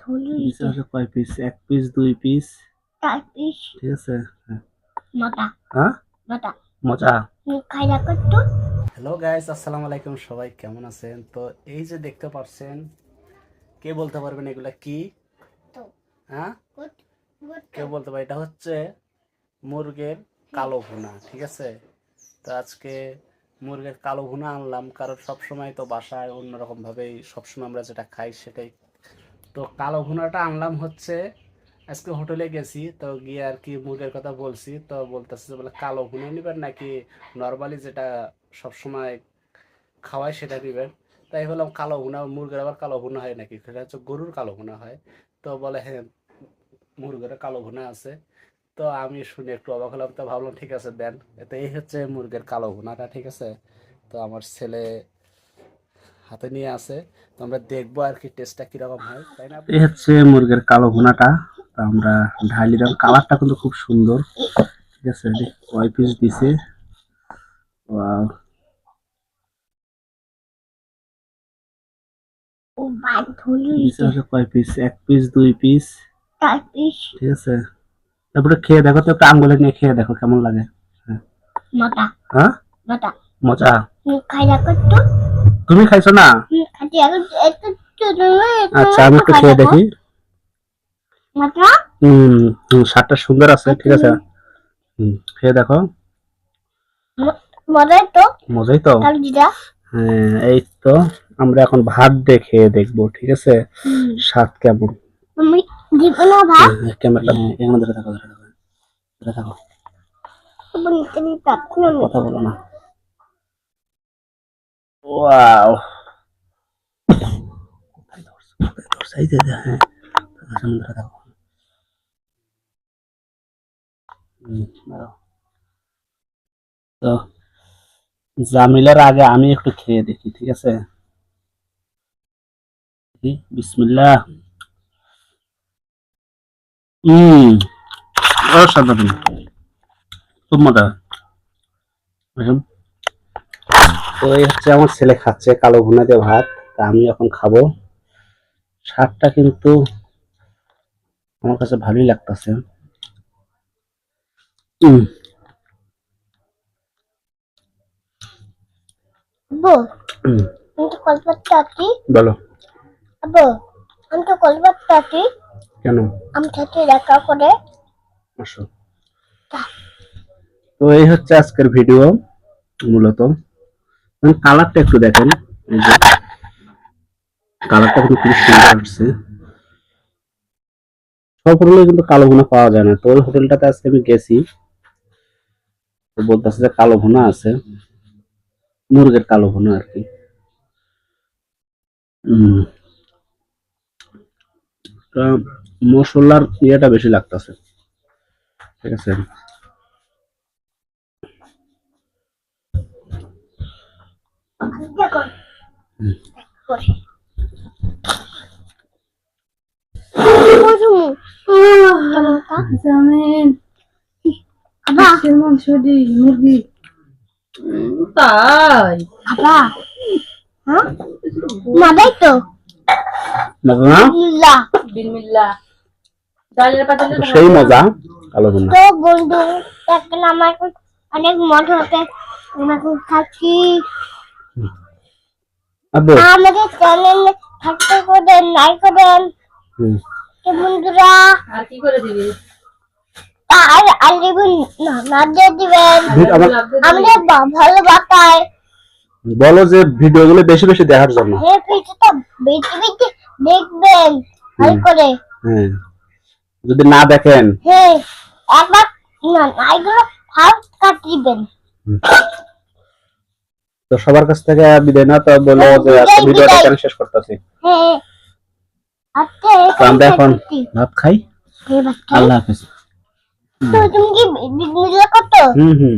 ধুলি দিছে হচ্ছে কয় পিস এক পিস দুই পিস পিস ঠিক আছে হ্যাঁ। মোটা হ্যাঁ? মজা। হ্যালো গাইস আসসালামু আলাইকুম সবাই কেমন আছেন? তো এই যে দেখতে পাচ্ছেন কে বলতে পারবেন এগুলা কি? হ্যাঁ? কে বলতে পারে এটা হচ্ছে মুরগের কালো ভুনা ঠিক আছে? তো আজকে মুরগের কালো ভুনা আনলাম, কারণ সবসময় তো বাসায় অন্যরকম ভাবেই সবসময় আমরা যেটা খাই সেটাই। তো কালো ভুনাটা আনলাম হচ্ছে, আজকে হোটেলে গেছি, তো গিয়ে আর কি মুরগের কথা বলছি, তো বলতেছে যে বলে, কালো ভুনা নেবেন নাকি নর্মালি যেটা সবসময় খাওয়ায় সেটা নেবেন? তাই বললাম, কালো ভুনা, মুরগের আবার কালো ভুনা হয় নাকি? সেটা হচ্ছে গরুর কালো ভুনা হয়। তো বলে হ্যাঁ মুরগের কালো ভুনা আছে। তো আমি শুনে একটু অবাক হলাম। তো ভাবলাম ঠিক আছে দেন। তো এই হচ্ছে মুরগের কালো ভুনাটা ঠিক আছে? তো আমার ছেলে হাতে নিয়ে আছে। তো আমরা দেখব আর কি টেস্টটা কীরকম হয় তাই না? এই হচ্ছে মুরগের কালো ভুনাটা। তো আমরা ঢালিলাম কালারটা কিন্তু খুব সুন্দর ঠিক আছে? কয় পিস দিছে। কয় পিস এক পিস দুই পিস পিস ঠিক আছে? তারপরে খেয়ে দেখো তো একটু আঙ্গুলে নিয়ে খেয়ে দেখো কেমন লাগে। হ্যাঁ। মজা। খাই না করতো তুমি খাইছো না? একটু আচ্ছা আমি একটু খেয়ে দেখি। হুম স্বাদটা সুন্দর আছে ঠিক আছে। হুম। খেয়ে দেখো। মজাই তো। মজাই তো। হ্যাঁ এই তো। আমরা এখন ভাত দিয়ে খেয়ে দেখব ঠিক আছে? স্বাদ কেমন? তুমি দিব না ভাত ক্যামেরাটা এখানে ধরে থাকো ধরে থাকো ধরে থাকো তুমি তুমি পাচ্ছি না কথা বলো না ওয়াও কোথায় ধরছো? কোথায় ধরছো? এই যে, এই যে, হ্যাঁ সামনে ধরে থাকো হুম, দাঁড়াও। তো জামিলার আগে আমি একটু খেয়ে দেখি ঠিক আছে দেখি, বিসমিল্লাহ হম। অসাধারণ খুব মজা। তো এই হচ্ছে আমার ছেলে খাচ্ছে কালো ভুনা দিয়ে ভাত। তা আমি এখন খাব। স্বাদটা কিন্তু আমার কাছে ভালোই লাগতেছে। বলো। আমি তো আছি। কেন? আমি সাথে দেখা করে আসো। তো। এই হচ্ছে আজকের ভিডিও মূলত। কালারটা একটু দেখেন। এই যে কালারটা কিন্তু খুব সুন্দর আসছে। সব হোটেলে কিন্তু কালো ভুনা পাওয়া যায় না। তো ওই হোটেলটাতে আজকে আমি গেছি। তো বলতেছে যে কালো ভুনা আছে। মুরগের কালো ভুনা আর কি। তা মশলার ইয়েটা বেশি লাগতেছে। ঠিক আছে? মুরগি তাই হ্যাঁ মাদাই তো না বিসমিল্লাহ। ডালের পাতালে সেই মজা কালো ভুনা। তো বন্ধু এখন আমার অনেক মজা হতে এখন খাচ্ছি। আমাদের চ্যানেল থাকতে করেন লাইক করেন তো বন্ধুরা আর কি করে দিবি? আর আর দেখুন না দিয়ে দিবেন। আমার ভালো বাতায় বলো যে ভিডিওগুলো বেশি বেশি দেখার জন্য। হ্যাঁ ভিডিওটা বেশি বেশি দেখবেন। ভালো করে। হ্যাঁ যদি না দেখেন। হ্যাঁ একবার না না এগুলো কাটিবেন তো সবার কাছ থেকে বিদায় না তো বলো যে আজকে ভিডিওটা শেষ করতেছি। হ্যাঁ আচ্ছা আমরা এখন ভাত খাই। হ্যাঁ আল্লাহ হাফেজ। তো তুমি কি বিসমিল্লাহ করতো? হুম হুম।